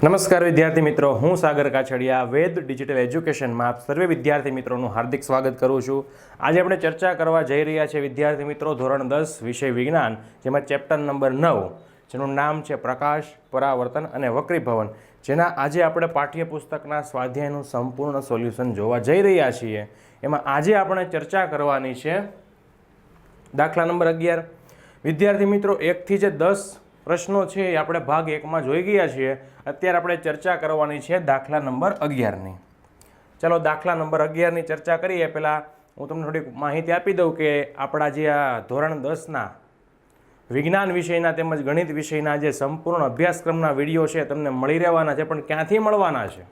નમસ્કાર વિદ્યાર્થી મિત્રો, હું સાગર કાછડિયા, વેદ ડિજિટલ એજ્યુકેશનમાં સર્વે વિદ્યાર્થી મિત્રોનું હાર્દિક સ્વાગત કરું છું. આજે આપણે ચર્ચા કરવા જઈ રહ્યા છે વિદ્યાર્થી મિત્રો ધોરણ દસ, વિષય વિજ્ઞાન, જેમાં ચેપ્ટર નંબર નવ, જેનું નામ છે પ્રકાશ, પરાવર્તન અને વક્રીભવન, જેના આજે આપણે પાઠ્યપુસ્તકના સ્વાધ્યાયનું સંપૂર્ણ સોલ્યુશન જોવા જઈ રહ્યા છીએ. એમાં આજે આપણે ચર્ચા કરવાની છે દાખલા નંબર અગિયાર. વિદ્યાર્થી મિત્રો, એકથી જે દસ પ્રશ્નો છે એ આપણે ભાગ એકમાં જોઈ ગયા છીએ. અત્યારે આપણે ચર્ચા કરવાની છે દાખલા નંબર અગિયારની. ચાલો દાખલા નંબર અગિયારની ચર્ચા કરીએ. પહેલાં હું તમને થોડીક માહિતી આપી દઉં કે આપણા જે આ ધોરણ દસના વિજ્ઞાન વિષયના તેમજ ગણિત વિષયના જે સંપૂર્ણ અભ્યાસક્રમના વીડિયો છે તમને મળી રહેવાના છે, પણ ક્યાંથી મળવાના છે?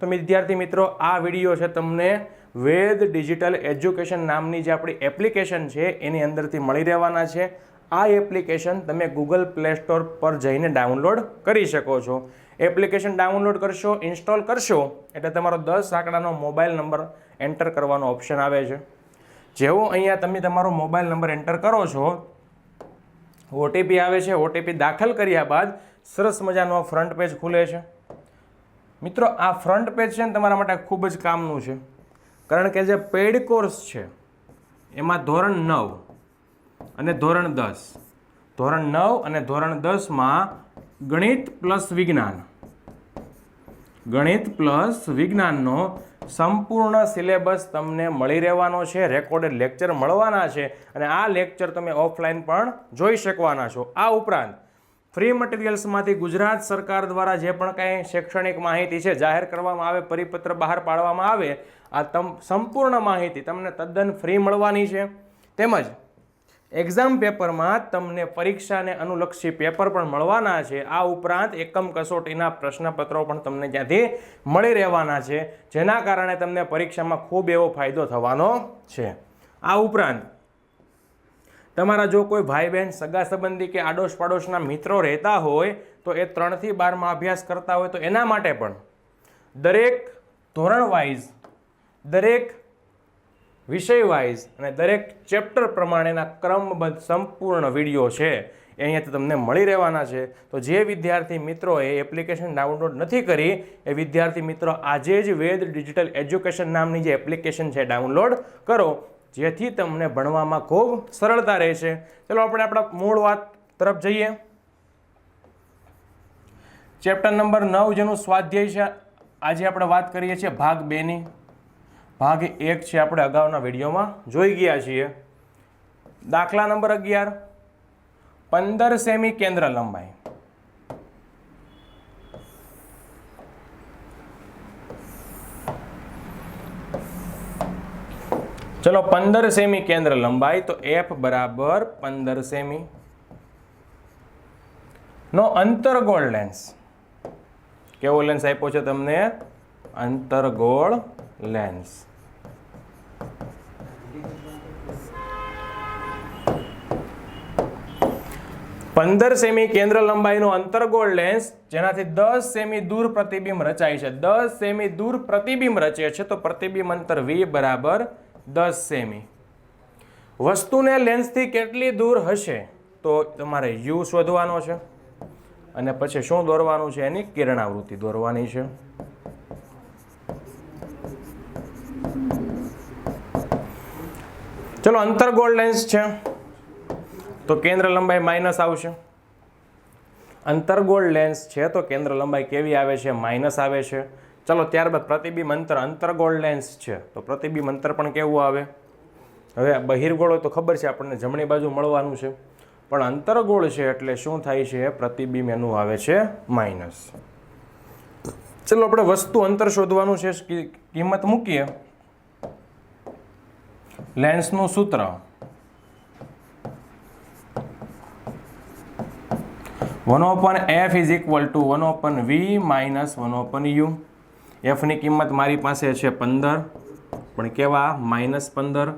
તો વિદ્યાર્થી મિત્રો, આ વીડિયો છે તમને વેદ ડિજિટલ એજ્યુકેશન નામની જે આપણી એપ્લિકેશન છે એની અંદરથી મળી રહેવાના છે. આ એપ્લિકેશન તમે ગૂગલ પ્લે સ્ટોર પર જઈને ડાઉનલોડ કરી શકો છો. એપ્લિકેશન ડાઉનલોડ કરશો, ઇન્સ્ટોલ કરશો, એટલે તમારો દસ આંકડાનો મોબાઈલ નંબર એન્ટર કરવાનો ઓપ્શન આવે છે. જેવો અહીંયા તમે તમારો મોબાઈલ નંબર એન્ટર કરો છો, ઓટીપી આવે છે, ઓટીપી દાખલ કર્યા બાદ સરસ મજાનો ફ્રન્ટ પેજ ખુલે છે. મિત્રો, આ ફ્રન્ટ પેજ છે ને તમારા માટે ખૂબ જ કામનું છે. કારણ કે જે પેઇડ કોર્સ છે, એમાં ધોરણ નવ અને ધોરણ દસ. ધોરણ નવ અને ધોરણ દસમાં ગણિત પ્લસ વિજ્ઞાન. ગણિત પ્લસ વિજ્ઞાનનો સંપૂર્ણ સિલેબસ તમને મળી રહેવાનો છે, રેકોર્ડેડ લેક્ચર મળવાના છે અને આ લેક્ચર તમે ઓફલાઈન પણ જોઈ શકવાના છો. આ ઉપરાંત ફ્રી મટીરિયલ્સમાંથી ગુજરાત સરકાર દ્વારા જે પણ કાંઈ શૈક્ષણિક માહિતી છે, જાહેર કરવામાં આવે, પરિપત્ર બહાર પાડવામાં આવે, આ તમ, સંપૂર્ણ માહિતી તમને તદ્દન ફ્રી મળવાની છે. તેમજ એક્ઝામ પેપરમાં તમને પરીક્ષાને અનુલક્ષી પેપર પણ મળવાના છે. આ ઉપરાંત એકમ કસોટીના પ્રશ્નપત્રો પણ તમને ત્યાંથી મળી રહેવાના છે. જેના કારણે તમને પરીક્ષામાં ખૂબ એવો ફાયદો થવાનો છે. આ ઉપરાંત તમારા જો કોઈ ભાઈ બહેન, સગા સંબંધી કે આડોશ પાડોશના મિત્રો રહેતા હોય, તો એ ત્રણથી બારમાં અભ્યાસ કરતા હોય તો એના માટે પણ દરેક ધોરણ વાઇઝ દરેક વિષય વાઇઝ અને દરેક ચેપ્ટર પ્રમાણેના ક્રમબદ્ધ સંપૂર્ણ વીડિયો છે, એ અહીંયાથી તમને મળી રહેવાના છે. તો જે વિદ્યાર્થી મિત્રોએ એપ્લિકેશન ડાઉનલોડ નથી કરી, એ વિદ્યાર્થી મિત્રો આજે જ વેદ ડિજિટલ એજ્યુકેશન નામની જે એપ્લિકેશન છે ડાઉનલોડ કરો, જેથી તમને ભણવામાં ખૂબ સરળતા રહેશે. ચલો આપણે આપણા મૂળ વાત તરફ જઈએ. ચેપ્ટર નંબર નવ જેનું સ્વાધ્યાય છે, આજે આપણે વાત કરીએ છીએ ભાગ બેની. ભાગ એક છે આપણે અગાઉના વિડીયોમાં. જોઈ ગયા છીએ. દાખલા નંબર અગિયાર. પંદર સેમી કેન્દ્ર લંબાઈ. ચલો પંદર સેમી કેન્દ્ર લંબાઈ તો એફ બરાબર પંદર સેમી. નો અંતરગોળ લેન્સ. કેવો લેન્સ આપ્યો છે તમને? અંતરગોળ લેન્સ. પંદર સેમી કેન્દ્ર લંબાઈનો અંતરગોળ લેન્સ જેનાથી દસ સેમી દૂર પ્રતિબિંબ રચાય છે. દસ સેમી દૂર પ્રતિબિંબ રચે છે તો પ્રતિબિંબ અંતર વી બરાબર દસ સેમી. વસ્તુને લેન્સથી કેટલી દૂર હશે? તો તમારે યુ શોધવાનો છે. અને પછી શું દોરવાનું છે? એની કિરણાવૃત્તિ દોરવાની છે. ચલો અંતરગોળ લેન્સ છે. તો કેન્દ્ર લંબાઈ માઇનસ આવશે. અંતરગોળ લેન્સ છે તો કેન્દ્ર લંબાઈ કેવી આવે છે? માઇનસ આવે છે. ચલો, ત્યારબાદ પ્રતિબિંબ અંતર અંતરગોળ લેન્સ છે. તો પ્રતિબિંબ અંતર પણ કેવું આવે? હવે બહિર્ગોળ હોય તો ખબર છે, આપણને જમણી બાજુ મળવાનું છે. પણ અંતરગોળ છે એટલે શું થાય છે? પ્રતિબિંબ એનું આવે છે માઇનસ. ચલો, આપણે વસ્તુ અંતર શોધવાનું છે. કિંમત મૂકીએ. લેન્સનું સૂત્ર. One upon F is equal to one upon V minus one upon U. એફની કિંમત મારી પાસે છે પંદર, પણ કેવા? માઇનસ પંદર.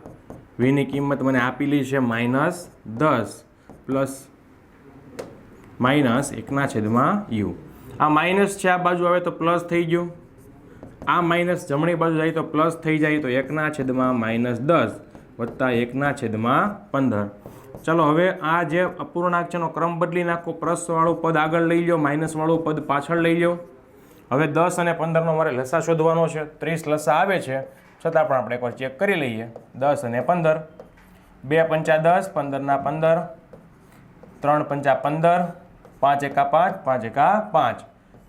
વીની કિંમત મને આપેલી છે માઇનસ દસ પ્લસ માઇનસ એકના છેદમાં યુ. આ માઇનસ છે આ બાજુ આવે તો પ્લસ થઈ ગયું. આ માઇનસ જમણી બાજુ જાય તો પ્લસ થઈ જાય તો એકના છેદમાં માઇનસ દસ વત્તા એકના છેદમાં પંદર. ચલો, હવે આ જે અપૂર્ણાંક છે એનો ક્રમ બદલી નાખો પ્લસવાળું પદ આગળ લઈ લો માઇનસવાળું પદ પાછળ લઈ લો હવે દસ અને પંદરનો મારે લસા શોધવાનો છે, ત્રીસ લસા આવે છે, છતાં પણ આપણે એકવાર ચેક કરી લઈએ. દસ અને પંદર. બે પંચા દસ, પંદરના પંદર. ત્રણ પંચા પંદર, પાંચ એકા પાંચ પાંચ એકા પાંચ.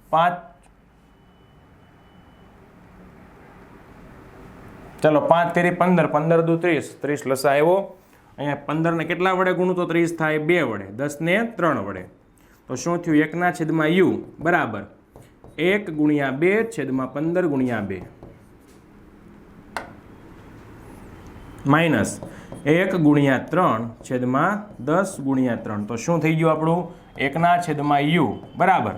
પાંચ. ચલો, પાંચ તેરી પંદર પંદર દુ ત્રીસ. ત્રીસ લસા આવ્યો. અહીંયા પંદરને કેટલા વડે ગુણું? તો ત્રીસ થાય બે વડે. દસને ત્રણ વડે. તો શું થયું? એકના છેદમાં યુ. બરાબર. એક ગુણ્યા બે છેદમાં પંદર ગુણ્યા બે. માઇનસ એક ગુણ્યા ત્રણ છેદમાં દસ ગુણ્યા ત્રણ. તો શું થઈ ગયું આપણું? એકના છેદમાં યુ. બરાબર.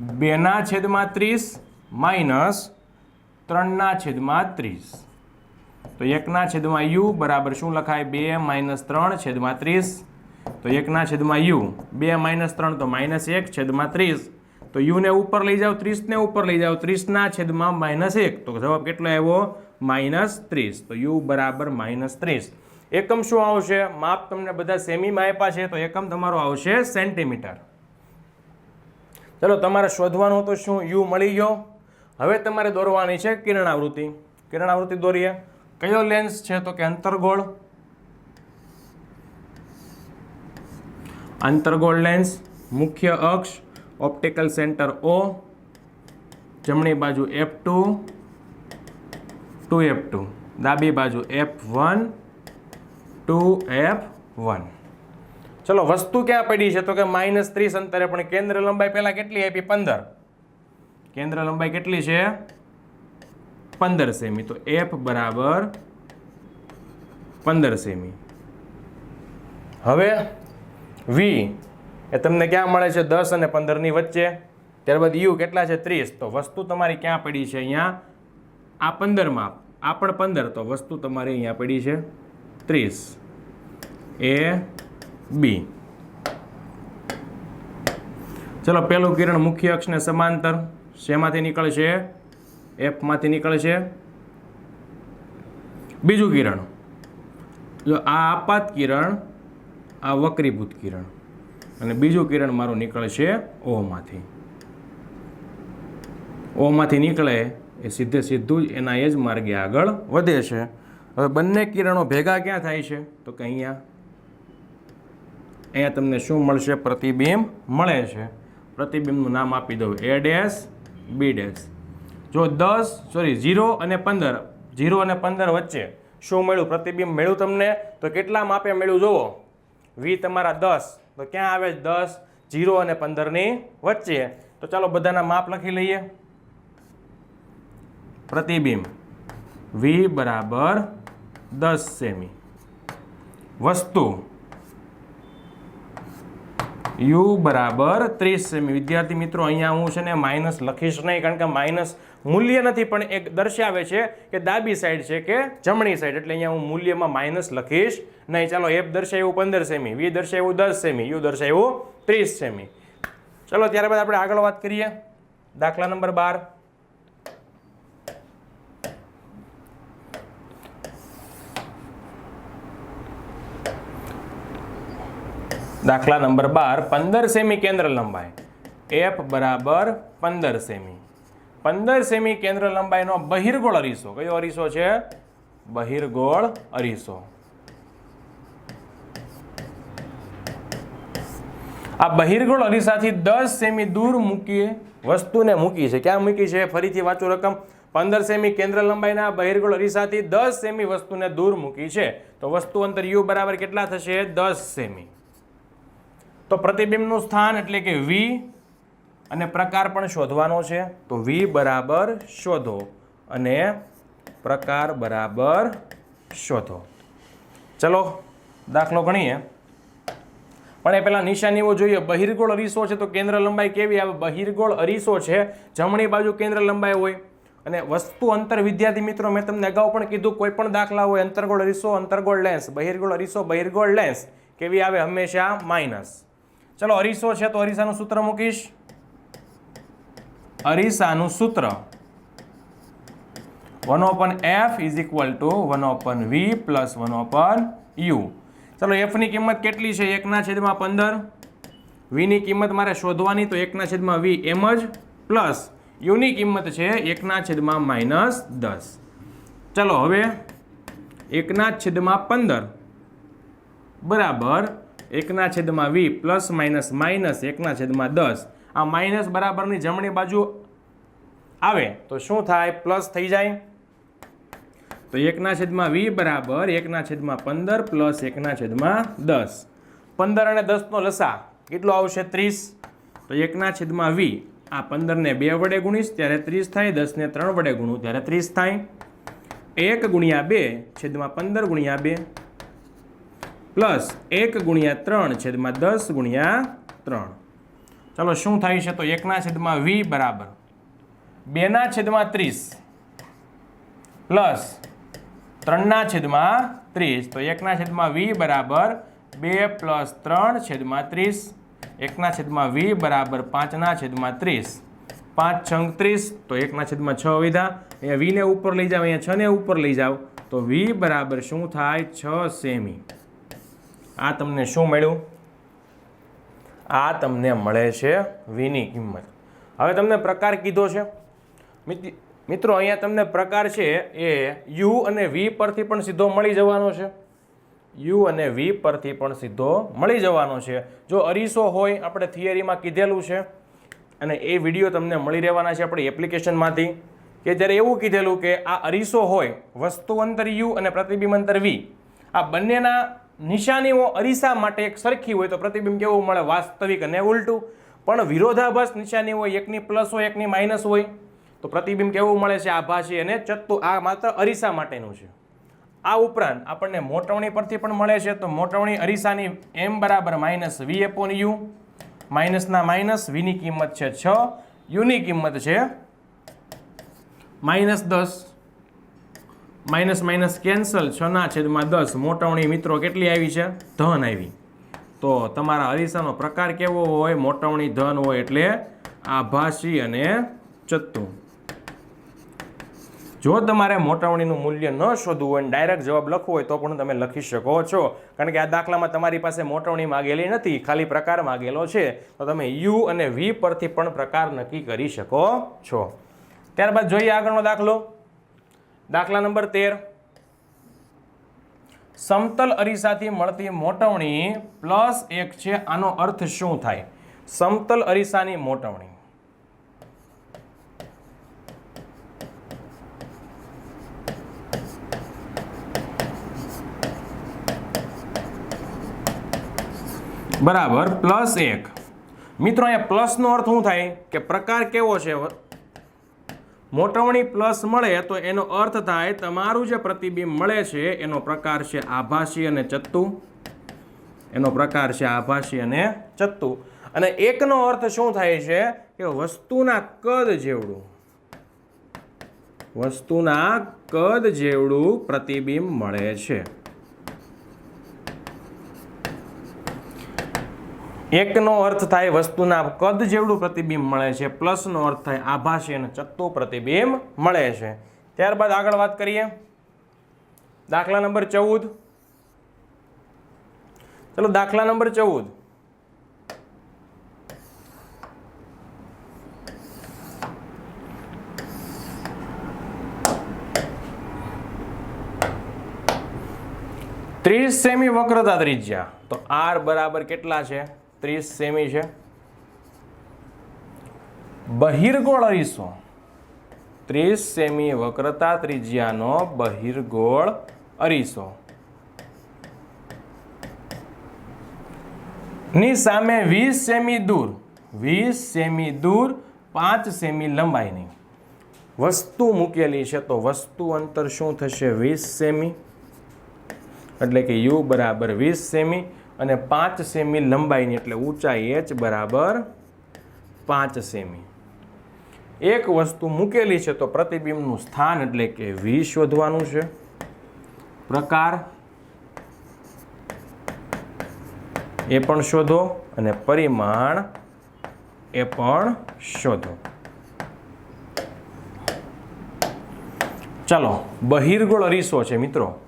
બેના છેદમાં ત્રીસ માઇનસ ત્રણના છેદમાં ત્રીસ. તો એકના છેદમાં યુ બરાબર શું લખાય? બે માઇનસ ત્રણ છેદમાં ત્રીસ. તો એકના છેદમાં યુ. બે માઇનસ ત્રણ તો માઇનસ એક છેદમાં ત્રીસ. તો યુને ઉપર લઈ જાઓ, ત્રીસને ઉપર લઈ જાઓ. ત્રીસના છેદમાં માઇનસ એક. તો જવાબ કેટલો આવ્યો? માઇનસ ત્રીસ. તો યુ બરાબર માઇનસ ત્રીસ. એકમ શું આવશે? માપ તમને બધા સેમીમાં આપ્યા છે, તો એકમ તમારો આવશે સેન્ટીમીટર. ચલો, તમારે શોધવાનું હતું શું? યુ મળી ગયો. હવે તમારે દોરવાની છે કિરણાવૃત્તિ. કિરણાવૃત્તિ દોરીએ. કયો લેન્સ છે તો કે અંતરગોળ? અંતરગોળ લેન્સ મુખ્ય અક્ષ ઓપ્ટિકલ સેન્ટર ઓ જમણી બાજુ F two two F two ડાબી બાજુ F one two F one ચલો, વસ્તુ ક્યાં પડી છે તો કે માઇનસ ત્રીસ અંતરે પણ કેન્દ્ર લંબાઈ પહેલાં કેટલી આપી? પંદર. કેન્દ્ર લંબાઈ કેટલી છે? પંદર સેમી. તો એફ બરાબર પંદર સેમી. હવે વી એ તમને ક્યાં મળે છે? દસ અને પંદરની વચ્ચે. ત્યારબાદ યુ કેટલા છે? ત્રીસ. તો વસ્તુ તમારી ક્યાં પડી છે અહીંયા? આ પંદરમાં આ પણ પંદર. તો વસ્તુ તમારી અહીંયા પડી છે ત્રીસ. એ બી ચલો પહેલું કિરણ મુખ્ય અક્ષને સમાંતર. શેમાંથી નીકળશે? એફમાંથી નીકળશે બીજું કિરણ. જો આ આપાત કિરણ, આ વક્રીભૂત કિરણ. અને બીજું કિરણ મારું નીકળશે ઓમાંથી. ઓમાંથી નીકળે એ સીધે સીધું જ એના એ જ માર્ગે આગળ વધે છે. હવે બંને કિરણો ભેગા ક્યાં થાય છે? તો કે અહીંયા. અહીંયા તમને શું મળશે? પ્રતિબિંબ મળે છે. પ્રતિબિંબનું નામ આપી દઉં. એ ડેશ બી ડેશ જો દસ સોરી ઝીરો અને પંદર, ઝીરો અને પંદર વચ્ચે શું મળ્યું? પ્રતિબિંબ મળ્યું તમને? તો કેટલા માપે મળ્યું જુઓ? વી તમારા દસ. તો ક્યાં આવે? દસ જીરો અને પંદરની વચ્ચે. તો ચાલો બધાના માપ લખી લઈએ. પ્રતિબિંબ. વી બરાબર દસ સેમી. વસ્તુ. યુ બરાબર ત્રીસ સેમી. વિદ્યાર્થી મિત્રો, અહીંયા હું છે ને માઇનસ લખીશ નહીં, કારણ કે માઇનસ મૂલ્ય નથી, પણ એક દર્શાવે છે કે ડાબી સાઈડ છે કે જમણી સાઈડ એટલે અહીંયા હું મૂલ્યમાં માઇનસ લખીશ. નહીં, ચાલો એફ દર્શાવ્યું પંદર સેમી વી દર્શાવ્યું દસ સેમી યુ દર્શાવ્યું ત્રીસ સેમી ચલો, ત્યારબાદ આપણે આગળ વાત કરીએ. દાખલા નંબર બાર. દાખલા નંબર બાર, પંદર સેમી કેન્દ્ર લંબાઈ. એફ બરાબર પંદર સેમી પંદર સેમી કેન્દ્ર લંબાઈનો બહિર્ગોળ અરીસો. કયો અરીસો છે? બહિર્ગોળ અરીસો. આ બહિર્ગોળ અરીસાથી દસ સેમી દૂર મૂકી વસ્તુને મૂકી છે. ક્યાં મૂકી છે? ફરીથી વાંચું રકમ. પંદર સેમી કેન્દ્ર લંબાઈના બહિર્ગોળ અરીસાથી દસ સેમી વસ્તુને દૂર મૂકી છે. તો વસ્તુ અંતર યુ બરાબર કેટલા થશે? દસ સેમી. તો પ્રતિબિંબનું સ્થાન એટલે કે વી અને પ્રકાર પણ શોધવાનો છે. તો વી બરાબર શોધો અને પ્રકાર બરાબર શોધો. ચલો, દાખલો ગણીએ. પણ એ પહેલાં નિશાનીઓ જોઈએ, બહિર્ગોળ અરીસો છે તો કેન્દ્ર લંબાઈ કેવી આવે? બહિર્ગોળ અરીસો છે, જમણી બાજુ કેન્દ્ર લંબાઈ હોય. અને વસ્તુ અંતર વિદ્યાર્થી મિત્રો, મેં તમને અગાઉ પણ કીધું, કોઈ પણ દાખલા હોય, અંતર્ગોળ અરીસો, અંતર્ગોળ લેન્સ બહિર્ગોળ અરીસો, બહિર્ગોળ લેન્સ કેવી આવે? હંમેશા માઇનસ ચલો, અરીસો છે તો અરીસાનું સૂત્ર મૂકીશ. અરીસાનું સૂત્ર. One upon F is equal to one upon V plus one upon U. ચલો એફની કિંમત કેટલી છે? એકના છેદમાં પંદર. વીની કિંમત મારે શોધવાની, તો એકના છેદમાં વી એમ જ પ્લસ યુની કિંમત છે એકના છેદમાં માઇનસ દસ. ચલો, હવે એકના છેદમાં પંદર. બરાબર. એકના છેદમાં વી પ્લસ માઇનસ માઇનસ એકના છેદમાં દસ. આ માઇનસ બરાબરની જમણી બાજુ આવે તો શું થાય? પ્લસ થઈ જાય. તો એકના છેદમાં વી બરાબર, એકના છેદમાં પંદર પ્લસ એકના છેદમાં દસ. પંદર અને દસનો લસા કેટલો આવશે? ત્રીસ. તો એકના છેદમાં વી, આ પંદરને બે વડે ગુણીશ, ત્યારે ત્રીસ થાય, દસને ત્રણ વડે ગુણું, ત્યારે ત્રીસ થાય. એક ગુણ્યા બે છેદમાં પંદર ગુણ્યા બે. પ્લસ એક ગુણ્યા ત્રણ છેદમાં દસ ગુણ્યા ત્રણ. ચાલો, શું થાય છે તો એકના છેદમાં વી બરાબર. બેના છેદમાં ત્રીસ. પ્લસ ત્રણના છેદમાં ત્રીસ. તો એકના છેદમાં વી બરાબર બે પ્લસ ત્રણ છેદમાં ત્રીસ. એકના છેદમાં વી બરાબર પાંચના છેદમાં ત્રીસ. પાંચ છંગ તો એકના છેદમાં છ વિધા. અહીંયા વીને ઉપર લઈ જાઓ, અહીંયા છને ઉપર લઈ જાઓ. તો વી બરાબર શું થાય? છ સેમી. આ તમને શું મળ્યું? આ તમને મળે છે વીની કિંમત. હવે તમને પ્રકાર કીધો છે. મિત- મિત્રો, અહીંયા તમને પ્રકાર છે એ યુ અને વી પરથી પણ સીધો મળી જવાનો છે. યુ અને વી પરથી પણ સીધો મળી જવાનો છે. જો અરીસો હોય, આપણે થિયરીમાં કીધેલું છે. અને એ વીડિયો તમને મળી રહેવાના છે આપણી એપ્લિકેશનમાંથી. કે જ્યારે એવું કીધેલું કે આ અરીસો હોય, વસ્તુ અંતર યુ અને પ્રતિબિંબ અંતર વી, આ બંનેના નિશાનીઓ અરીસા માટે એક સરખી હોય તો પ્રતિબિંબ કેવું મળે? વાસ્તવિક અને ઉલટું. પણ વિરોધાભાસ નિશાની હોય એકની પ્લસ હોય, એકની માઇનસ હોય, તો પ્રતિબિંબ કેવું મળે છે? આભાસી અને ચત્તુ. આ માત્ર અરીસા માટેનું છે. આ ઉપરાંત આપણને મોટવણી પરથી પણ મળે છે, તો મોટવણી અરીસાની એમ બરાબર માઇનસ વી એપોન યુ માઇનસના માઇનસ વીની કિંમત છે છ. યુની કિંમત છે માઇનસ દસ. માઇનસ માઇનસ કેન્સલ, છના છેદમાં દસ. મોટવણી મિત્રો, કેટલી આવી છે? ધન આવી. તો તમારા અરીસાનો પ્રકાર કેવો હોય? મોટવણી ધન હોય એટલે આભાસી અને ચત્તુ. જો તમારે મોટવણીનું મૂલ્ય ન શોધવું હોય ડાયરેક્ટ જવાબ લખવો હોય, તો પણ તમે લખી શકો છો. કારણ કે આ દાખલામાં તમારી પાસે મોટવણી માગેલી નથી, ખાલી પ્રકાર માગેલો છે. તો તમે યુ અને વી પરથી પણ પ્રકાર નક્કી કરી શકો છો. ત્યારબાદ જોઈએ આગળનો દાખલો. દાખલા નંબર તેર. સમતલ અરીસાથી મળતી મોટવણી પ્લસ એક છે, આનો અર્થ શું થાય? સમતલ અરીસાની મોટવણી. બરાબર, પ્લસ એક. મિત્રો, અહીંયા પ્લસનો અર્થ શું થાય? કે પ્રકાર કેવો છે? મોટવણી પ્લસ મળે તો એનો અર્થ થાય, તમારું જે પ્રતિબિંબ મળે છે, એનો પ્રકાર છે આભાસી અને ચત્તુ. એનો પ્રકાર છે આભાસી અને ચત્તુ. અને એકનો અર્થ શું થાય છે? કે વસ્તુના કદ જેવડું. વસ્તુના કદ જેવડું પ્રતિબિંબ મળે છે. એકનો અર્થ થાય વસ્તુના કદ જેવડું પ્રતિબિંબ મળે છે, પ્લસનો અર્થ થાય આભાસી અને ચત્તો પ્રતિબિંબ મળે છે. ત્યારબાદ આગળ વાત કરીએ. દાખલા નંબર ચૌદ. ચલો દાખલા નંબર ચૌદ. ત્રીસ સેમી વક્રતા ત્રિજ્યા. તો આર બરાબર કેટલા છે? ત્રીસ સેમી છે. બહિર્ગોળ અરીસો ત્રીસ સેમી વક્રતા ત્રિજ્યાનો બહિર્ગોળ અરીસો. ની સામે વીસ સેમી દૂર, વીસ સેમી દૂર, પાંચ સેમી લંબાઈની. વસ્તુ મૂકેલી છે તો વસ્તુ અંતર શું થશે? વીસ સેમી. એટલે કે યુ બરાબર વીસ સેમી અને પાંચ સેમી લંબાઈની એટલે ઊંચાઈ એચ બરાબર પાંચ સેમી. એક વસ્તુ મૂકેલી છે તો પ્રતિબિંબનું સ્થાન એટલે કે વી શોધવાનું છે. પ્રકાર. એ પણ શોધો અને પરિમાણ એ પણ શોધો. ચાલો, બહિર્ગોળ અરીસો છે મિત્રો.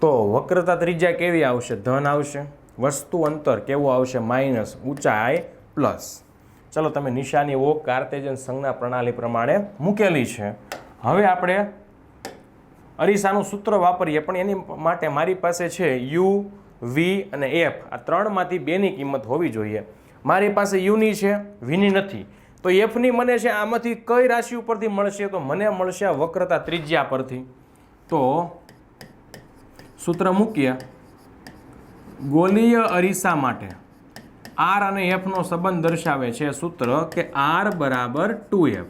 તો વક્રતા ત્રિજ્યા કેવી આવશે? ધન આવશે. વસ્તુ અંતર કેવું આવશે? માઇનસ ઊંચાઈ પ્લસ. ચલો તમે નિશાનીઓ કાર્તેજન સંજ્ઞા પ્રણાલી પ્રમાણે મૂકેલી છે. હવે આપણે અરીસાનું સૂત્ર વાપરીએ, પણ એની માટે મારી પાસે છે યુ, વી અને એફ. આ ત્રણમાંથી બેની કિંમત હોવી જોઈએ. મારી પાસે યુની છે, વીની નથી. તો એફની મને છે આમાંથી કઈ રાશિ ઉપરથી મળશે? તો મને મળશે વક્રતા ત્રિજ્યા પરથી. તો સૂત્ર મૂકીએ. ગોલીય અરીસા માટે આર અને એફનો સંબંધ દર્શાવે છે સૂત્ર કે આર બરાબર ટુ એફ.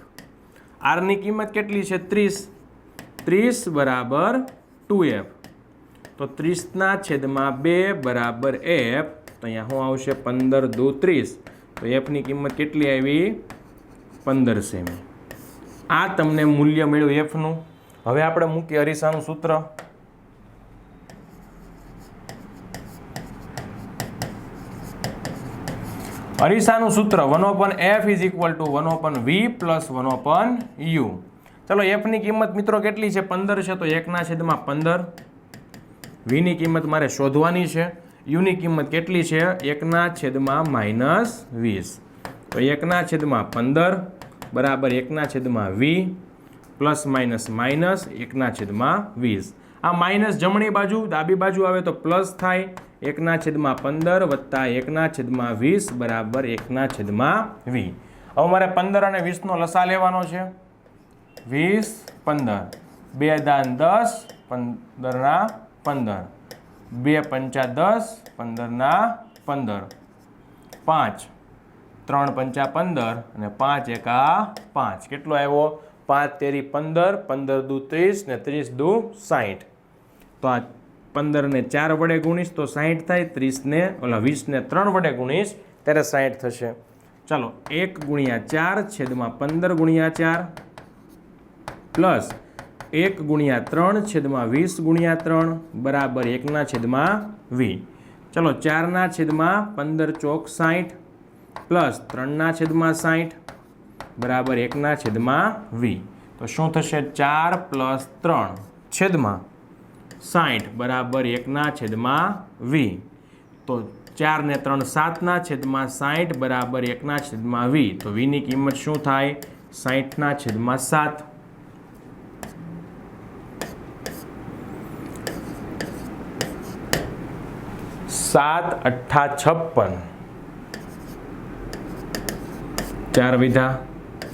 આરની કિંમત કેટલી છે? ત્રીસ. ત્રીસ બરાબર ટુ એફ. તો ત્રીસના છેદમાં બે બરાબર એફ, તો અહીંયા શું આવશે? પંદર દુ ત્રીસ. તો એફની કિંમત કેટલી આવી? પંદર સેમી. આ તમને મૂલ્ય મળ્યું એફનું. હવે આપણે મૂકીએ અરીસાનું સૂત્ર. અરીસાનું સૂત્ર one upon F is equal to one upon V plus one upon U ચલો એફની કિંમત મિત્રો કેટલી છે? પંદર છે, તો એકના છેદમાં પંદર. વીની કિંમત મારે શોધવાની છે. યુની કિંમત કેટલી છે? એકના છેદમાં માઇનસ વીસ. તો એકના છેદમાં પંદર બરાબર એકના છેદમાં વી પ્લસ માઇનસ માઇનસ એકના છેદમાં વીસ. આ માઇનસ જમણી બાજુ, ડાબી બાજુ આવે તો પ્લસ થાય. એકના છેદમાં પંદર વત્તા એકના છેદમાં વીસ બરાબર એકના છેદમાં વી. હવે મારે પંદર અને વીસનો લસા લેવાનો છે. વીસ, પંદર. બે દાન દસ, પંદરના પંદર. બે પંચા દસ, પંદરના પંદર. પાંચ. ત્રણ પંચા પંદર અને પાંચ એકા પાંચ. કેટલો આવ્યો? પાંચ તેરી પંદર પંદર દુ ત્રીસ ને ત્રીસ દુ સાઠ તો આ પંદરને ચાર વડે ગુણીશ તો સાઠ થાય, ત્રીસને, ઓલા વીસને ત્રણ વડે ગુણીશ, ત્યારે સાઠ થશે. ચાલો, એક ગુણ્યા ચાર છેદમાં પંદર ગુણ્યા ચાર પ્લસ એક ગુણ્યા ત્રણ છેદમાં વીસ ગુણ્યા ત્રણ બરાબર એકના છેદમાં વી ચલો, ચારના છેદમાં પંદર ચોક સાઠ પ્લસ ત્રણના છેદમાં સાઠ બરાબર એકના છેદમાં વી તો શું થશે? ચાર પ્લસ ત્રણ છેદમાં સાઠ બરાબર એકના છેદમાં વી. તો ચાર ને ત્રણ સાતના છેદમાં સાઠ બરાબર એકના છેદમાં વી. તો વીની કિંમત શું થાય? સાઠના છેદમાં સાત. સાત અઠ્ઠા છપ્પન. ચાર વિધા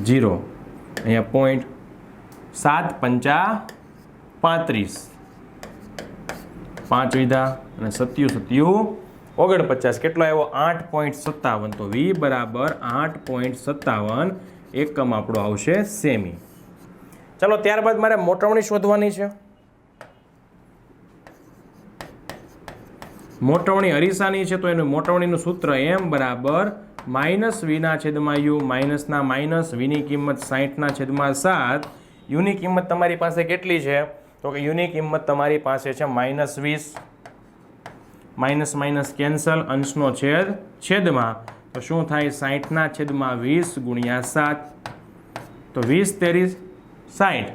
જીરો. અહીંયા પોઈન્ટ સાત પંચા પાંત્રીસ. પાંચ વીધા અને સત્યુ સત્યુ ઓગણપચાસ. કેટલો આવ્યો? આઠ પોઈન્ટ સત્તાવન. તો વી બરાબર આઠ પોઈન્ટ સત્તાવન એકમ આપણો આવશે સેમી. ચલો, ત્યારબાદ મારે મોટવણી શોધવાની છે. મોટવણી અરીસાની છે, તો એનું મોટવણીનું સૂત્ર એમ બરાબર માઇનસ વીના છેદમાં યુ, માઇનસના માઇનસ વીની કિંમત સાહીઠના છેદમાં સાત. યુની કિંમત તમારી પાસે કેટલી છે? તો કે યુની કિંમત તમારી પાસે છે માઇનસ વીસ માઇનસ માઇનસ કેન્સલ અંશનો છેદ, છેદમાં. તો શું થાય? સાહીઠના છેદમાં વીસ ગુણ્યા સાત. તો વીસ તેરી સાઠ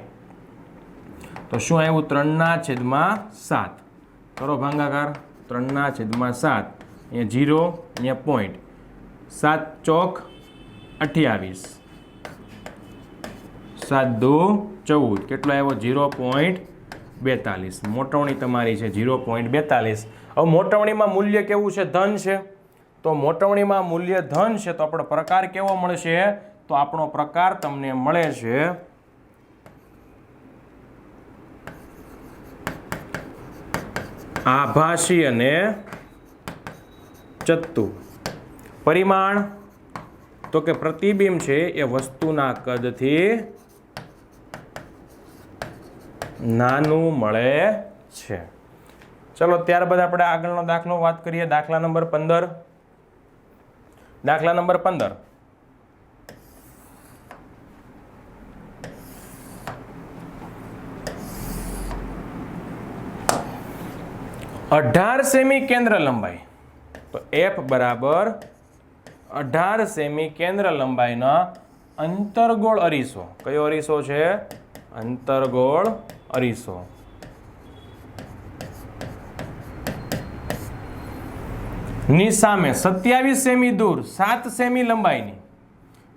તો શું આવ્યું? ત્રણના છેદમાં સાત. કરો ભાંગાકાર. ત્રણના છેદમાં સાત. અહીંયા જીરો અહીંયા પોઈન્ટ સાત ચોક અઠ્યાવીસ. સાત દો ચૌદ. કેટલો આવ્યો? જીરો પોઈન્ટ બેતાલીસ. મોટવણી તમારી છે જીરો પોઈન્ટ બેતાલીસ. હવે મોટવણીમાં મૂલ્ય કેવું છે? ધન છે. તો મોટવણીમાં મૂલ્ય ધન છે, તો આપણો પ્રકાર કેવો મળશે? તો આપણો પ્રકાર તમને મળે છે આભાસી અને ચત્તુ. પરિમાણ, તો કે પ્રતિબિંબ છે એ વસ્તુના કદથી નાનું મળે છે. ચલો, ત્યારબાદ આપણે આગળનો દાખલો વાત કરીએ. દાખલા નંબર પંદર. દાખલા નંબર પંદર. અઢાર સેમી કેન્દ્ર લંબાઈ. તો એફ બરાબર અઢાર સેમી કેન્દ્ર લંબાઈના અંતરગોળ અરીસો. કયો અરીસો છે? અંતરગોળ અરીસો ની સામે સત્યાવીસ સેમી દૂર, સાત સેમી લંબાઈની.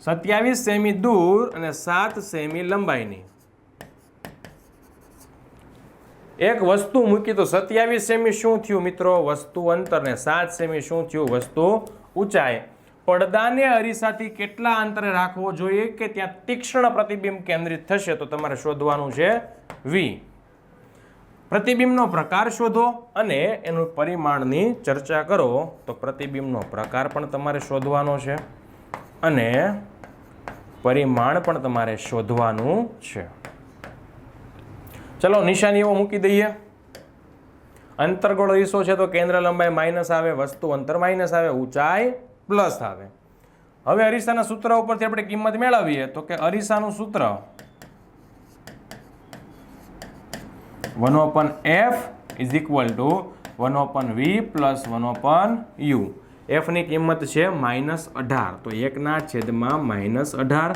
સત્યાવીસ સેમી દૂર અને સાત સેમી લંબાઈની. એક વસ્તુ મૂકી તો સત્યાવીસ સેમી શું થયું મિત્રો? વસ્તુ અંતર ને સાત સેમી શું થયું? વસ્તુ ઊંચાઈ. પડદાને અરીસાથી કેટલા અંતરે રાખવો જોઈએ કે ત્યાં તીક્ષ્ણ પ્રતિબિંબ કેન્દ્રિત થશે? તો તમારે શોધવાનું છે વી પ્રતિબિંબનો પ્રકાર શોધો અને એનું પરિમાણની ચર્ચા કરો. તો પ્રતિબિંબનો પ્રકાર પણ તમારે શોધવાનો છે અને પરિમાણ પણ તમારે શોધવાનું છે. ચલો, નિશાનીઓ મૂકી દઈએ. અંતરગોળ અરીસો છે તો કેન્દ્ર લંબાઈ માઇનસ આવે, વસ્તુ અંતર માઇનસ આવે, ઊંચાઈ પ્લસ આવે. હવે અરીસાના સૂત્ર ઉપરથી આપણે કિંમત મેળવીએ તો કે અરીસાનું સૂત્ર one upon F is equal to one upon V plus one upon U. એફની કિંમત છે માઇનસ અઢાર. તો એકના છેદમાં માઇનસ અઢાર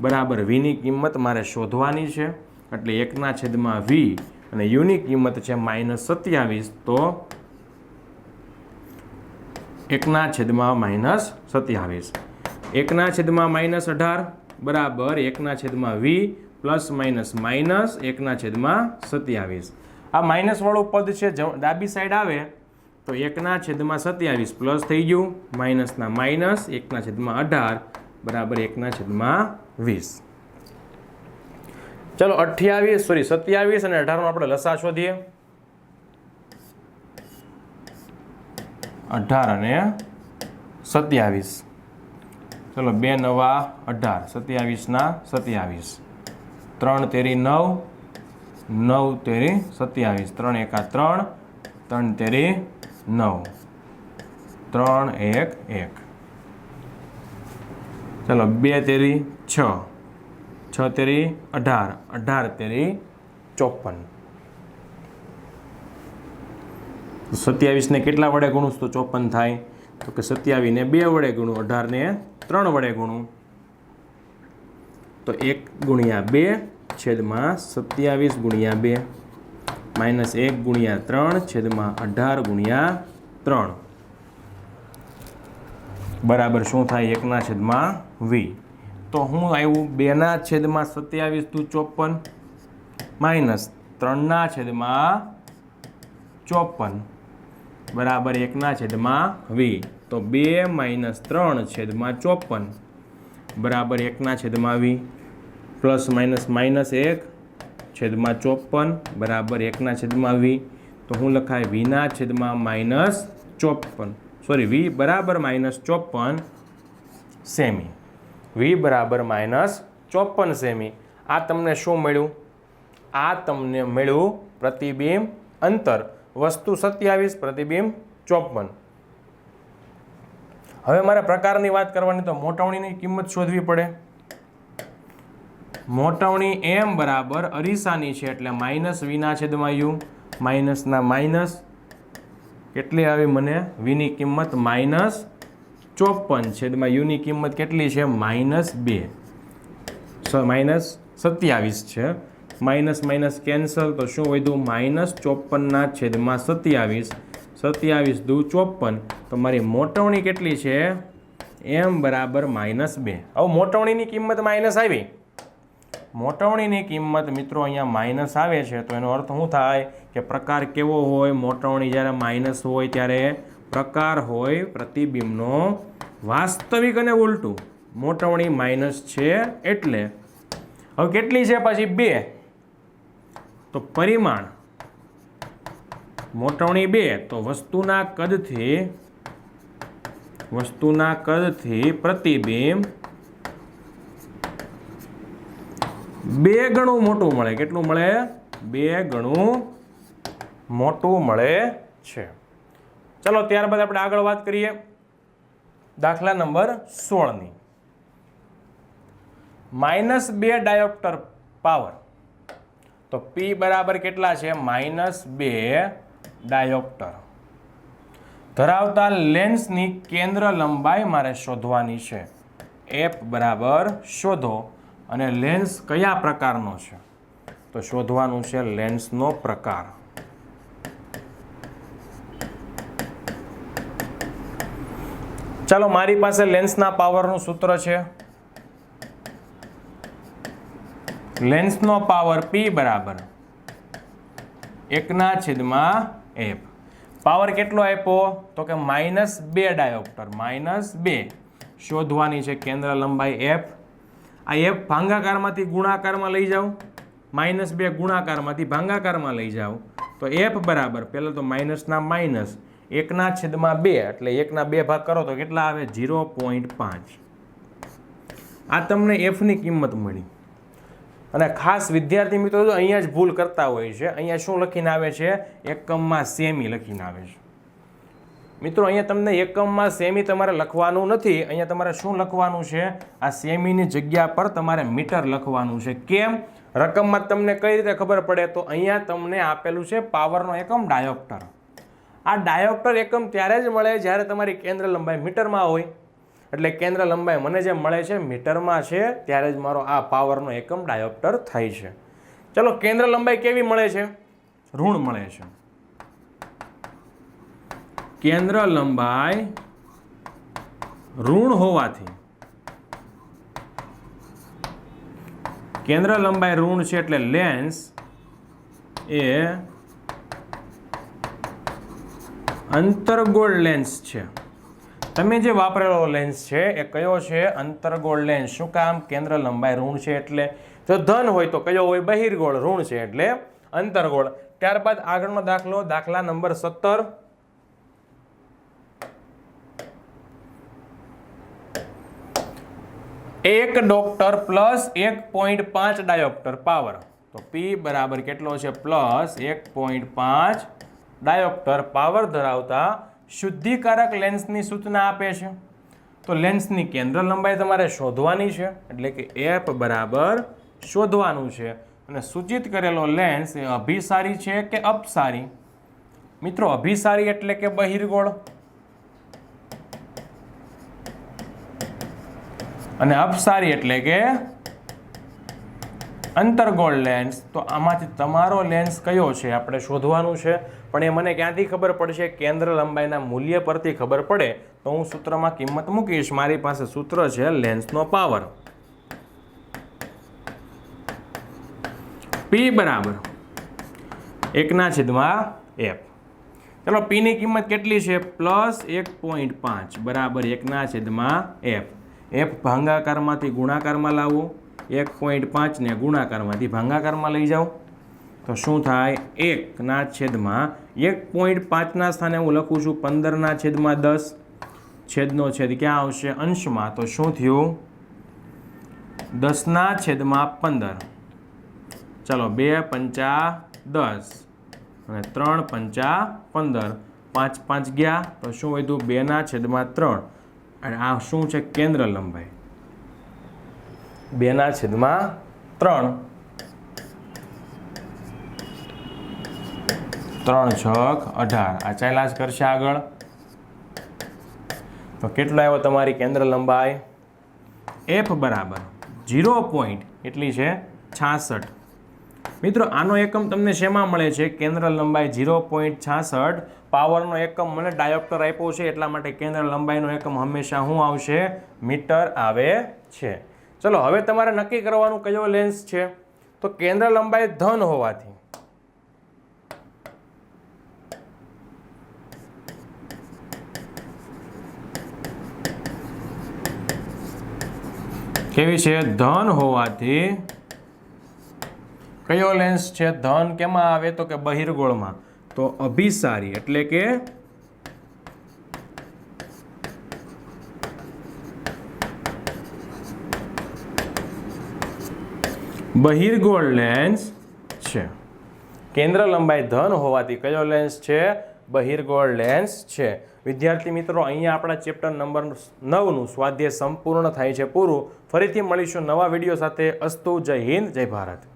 બરાબર વીની કિંમત મારે શોધવાની છે. એટલે એકના છેદમાં વી અને યુની કિંમત છે માઇનસ સત્યાવીસ. તો એકના છેદમાં માઇનસ સત્યાવીસ. એકના છેદમાં માઇનસ અઢાર, બરાબર, એકના છેદમાં વી પ્લસ માઇનસ માઇનસ એકના છેદમાં સત્યાવીસ. આ માઇનસવાળું પદ છે ડાબી સાઈડ આવે, તો એકના છેદમાં સત્યાવીસ પ્લસ થઈ ગયું, માઇનસના માઇનસ, એકના છેદમાં અઢાર, બરાબર, એકના છેદમાં વીસ. ચલો, અઠ્યાવીસ, સોરી, સત્યાવીસ અને અઢારનો આપણે લસા શોધીએ. અઢાર અને સત્યાવીસ. ચલો, બે નવા અઢાર સત્યાવીસના સત્યાવીસ. ત્રણ તેરી નવ નવ તેરી સત્યાવીસ. ત્રણ એકા ત્રણ ત્રણ તેરી નવ. ત્રણ એક એક. ચલો, બે તેરી છ. છ તેરી અઢાર અઢાર તેરી ચોપન. સત્યાવીસને કેટલા વડે ગુણું? તો ચોપન થાય. તો કે સત્યાવીસને બે વડે ગુણું, અઢારને ત્રણ વડે ગુણું. તો એક ગુણ્યા બે છેદમાં સત્યાવીસ ગુણ્યા બે. માઇનસ એક ગુણ્યા ત્રણ છેદમાં અઢાર ગુણ્યા ત્રણ. બરાબર શું થાય? એકના છેદમાં વી. તો હું આવ્યું બેના છેદમાં સત્યાવીસ તું ચોપન. માઇનસ ત્રણના છેદમાં ચોપન. બરાબર એકના છેદમાં વી. તો બે માઇનસ ત્રણ છેદમાં ચોપન. બરાબર એકના છેદમાં વી. પ્લસ માઇનસ માઇનસ એક છેદમાં ચોપન. બરાબર એકના છેદમાં વી. તો હું લખાય વીના છેદમાં માઇનસ ચોપન. સોરી વી બરાબર માઇનસ ચોપન સેમી. વી બરાબર માઇનસ ચોપન સેમી. આ તમને શું મળ્યું? આ તમને મળ્યું પ્રતિબિંબ અંતર. વસ્તુ સત્યાવીસ, પ્રતિબિંબ ચોપન. હવે મારે પ્રકારની વાત કરવાની, તો મોટવણીની કિંમત શોધવી પડે. મોટવણી એમ બરાબર અરીસાની છે, એટલે માઇનસ વીના છેદમાં યુ. માઇનસના માઇનસ કેટલી આવી મને? વીની કિંમત માઇનસ ચોપન. છેદમાં યુની કિંમત કેટલી છે? માઇનસ બે. માઇનસ સત્યાવીસ છે. માઇનસ માઇનસ કેન્સલ, તો શું વધ્યું માઇનસ ચોપનના છેદમાં સત્યાવીસ. સત્યાવીસ દુ ચોપન તો મારી મોટવણી કેટલી છે? એમ બરાબર માઇનસ બે. હવે મોટવણીની કિંમત માઇનસ આવી. મોટવણીની કિંમત મિત્રો અહીંયા માઇનસ આવે છે, તો એનો અર્થ શું થાય? કે પ્રકાર કેવો હોય? મોટવણી જ્યારે માઇનસ હોય ત્યારે પ્રકાર હોય પ્રતિબિંબનો વાસ્તવિક અને ઉલટું. મોટવણી માઇનસ છે એટલે. હવે કેટલી છે પછી? બે. તો પરિમાણ મોટવણી બે, તો વસ્તુના કદથી વસ્તુના કદથી પ્રતિબિંબ બે ગણું મોટું મળે. કેટલું મળે? બે ગણું મોટું મળે છે. ચલો, ત્યારબાદ આપણે આગળ વાત કરીએ દાખલા નંબર સોળની. માઇનસ બે ડાયોપ્ટર પાવર. તો પી બરાબર કેટલા છે? માઇનસ બે ડાયોપ્ટર. ધરાવતા લેન્સની કેન્દ્ર લંબાઈ મારે શોધવાની છે. એપ બરાબર શોધો. અને લેન્સ કયા પ્રકારનો છે? તો શોધવાનું છે લેન્સનો પ્રકાર. ચાલો, મારી પાસે લેન્સના પાવરનું સૂત્ર છે. લેન્સનો પાવર પી બરાબર એકના છેદમાં એફ પાવર કેટલો આપ્યો? તો કે માઇનસ બે ડાયોપ્ટર, માઇનસ બે. શોધવાની છે કેન્દ્ર લંબાઈ એફ આ એફ ભાંગાકારમાંથી ગુણાકારમાં લઈ જાઓ. માઇનસ બે ગુણાકારમાંથી ભાંગાકારમાં લઈ જાઓ. તો એફ બરાબર, પહેલાં તો માઇનસના માઇનસ, એકના છેદમાં બે, એટલે એકના બે ભાગ કરો તો કેટલા આવે? ઝીરો પોઈન્ટ પાંચ. આ તમને એફની કિંમત મળી. અને ખાસ વિદ્યાર્થી મિત્રો તો અહીંયા જ ભૂલ કરતા હોય છે. અહીંયા શું લખીને આવે છે? એકમમાં સેમી લખીને આવે છે. મિત્રો, અહીંયા તમને એકમમાં સેમી તમારે લખવાનું નથી. અહીંયા તમારે શું લખવાનું છે? આ સેમીની જગ્યા પર તમારે મીટર લખવાનું છે. કેમ? રકમમાં તમને કઈ રીતે ખબર પડે? તો અહીંયા તમને આપેલું છે પાવરનો એકમ ડાયોપ્ટર. આ ડાયોપ્ટર એકમ ત્યારે જ મળે જ્યારે તમારી કેન્દ્ર લંબાઈ મીટરમાં હોય. એટલે કેન્દ્ર લંબાઈ મને જે મળે છે, મીટરમાં છે, ત્યારે જ મારો આ પાવરનો એકમ ડાયોપ્ટર થાય છે. ચલો, કેન્દ્ર લંબાઈ કેવી મળે છે? ઋણ મળે છે. કેન્દ્ર લંબાઈ ઋણ હોવાથી કેન્દ્ર લંબાઈ ઋણ છે એટલે લેન્સ એ અંતર્ગોળ લેન્સ છે. તમે જે વાપરેલો લેન્સ છે, એ કયો છે? અંતરગોળ લેન્સ શું કામ? કેન્દ્ર લંબાઈ ઋણ છે એટલે? જો ધન હોય તો કયો હોય? બહિર્ગોળ ઋણ છે એટલે અંતરગોળ. ત્યારબાદ આગળનો દાખલો, દાખલા નંબર સત્તર. એક ડોક્ટર પ્લસ એક પોઈન્ટ પાંચ ડાયોપ્ટર પાવર. તો પી બરાબર કેટલો છે? પ્લસ એક પોઈન્ટ પાંચ ડાયોપ્ટર પાવર ધરાવતા શુદ્ધિકારક લેન્સની સૂચના આપે છે. તો લેન્સની કેન્દ્ર લંબાઈ તમારે શોધવાની છે, એટલે કે એફ બરાબર શોધવાનું છે. અને સૂચિત કરેલો લેન્સ એ અભિસારી છે કે અપસારી? મિત્રો, અભિસારી એટલે કે બહિર્ગોળ. અને અપસારી એટલે કે અંતર્ગોળ લેન્સ તો આમાંથી તમારો લેન્સ કયો છે? આપણે શોધવાનું છે પણ એ મને ક્યાંથી ખબર પડશે? કેન્દ્ર લંબાઈના મૂલ્ય પરથી ખબર પડે તો હું સૂત્રમાં કિંમત મૂકીશ. મારી પાસે સૂત્ર છે લેન્સનો પાવર પી બરાબર. એકના છેદમાં એફ ચલો પીની કિંમત કેટલી છે? પ્લસ એક પોઈન્ટ પાંચ. બરાબર, એકના છેદમાં એફ એફ ભાંગાકારમાંથી ગુણાકારમાં લાવો. એક પોઈન્ટ પાંચને ગુણાકારમાંથી ભાંગાકારમાં લઈ જાઓ. તો શું થાય? એકના છેદમાં એક પોઈન્ટ પાંચના સ્થાને હું લખું છું પંદરના છેદમાં દસ. છેદનો છેદ ક્યાં આવશે? અંશમાં. તો શું થયું? દસના છેદમાં પંદર. ચલો, બે પંચા દસ અને ત્રણ પંચા પંદર. પાંચ પાંચ ગયા. તો શું વધ્યું બેના છેદમાં ત્રણ. અને આ શું છે? કેન્દ્ર લંબાઈ. બેના છેદમાં ત્રણ. ત્રણ છક અઢાર. આ ચાલ્યા કરશે આગળ. તો કેટલો આવ્યો તમારી કેન્દ્ર લંબાઈ? એફ બરાબર. જીરો પોઈન્ટ એટલી છે છાસઠ. મિત્રો, આનો એકમ તમને શેમાં મળે છે? કેન્દ્ર લંબાઈ ઝીરો પોઈન્ટ છાસઠ. પાવરનો એકમ મને ડાયોપ્ટર આપ્યો છે, એટલા માટે કેન્દ્ર લંબાઈનો એકમ હંમેશા શું આવશે? મીટર આવે છે. ચલો, હવે તમારે નક્કી કરવાનું કયો લેન્સ છે? તો કેન્દ્ર લંબાઈ ધન હોવાથી. કેવી છે ધન હોવાથી કયો લેન્સ છે? ધન કેમાં આવે તો કે બહિર્ગોળમાં? તો અભિસારી એટલે કે બહિર્ગોળ લેન્સ છે. કેન્દ્ર લંબાઈ ધન હોવાથી કયો લેન્સ છે? બહિર્ગોળ લેન્સ છે. વિદ્યાર્થી મિત્રો, અહીંયા આપણા ચેપ્ટર નંબર નવનું સ્વાધ્યાય સંપૂર્ણ થાય છે પૂરું. ફરીથી મળીશું નવા વીડિયો સાથે. અસ્તુ જય હિન્દ જય ભારત.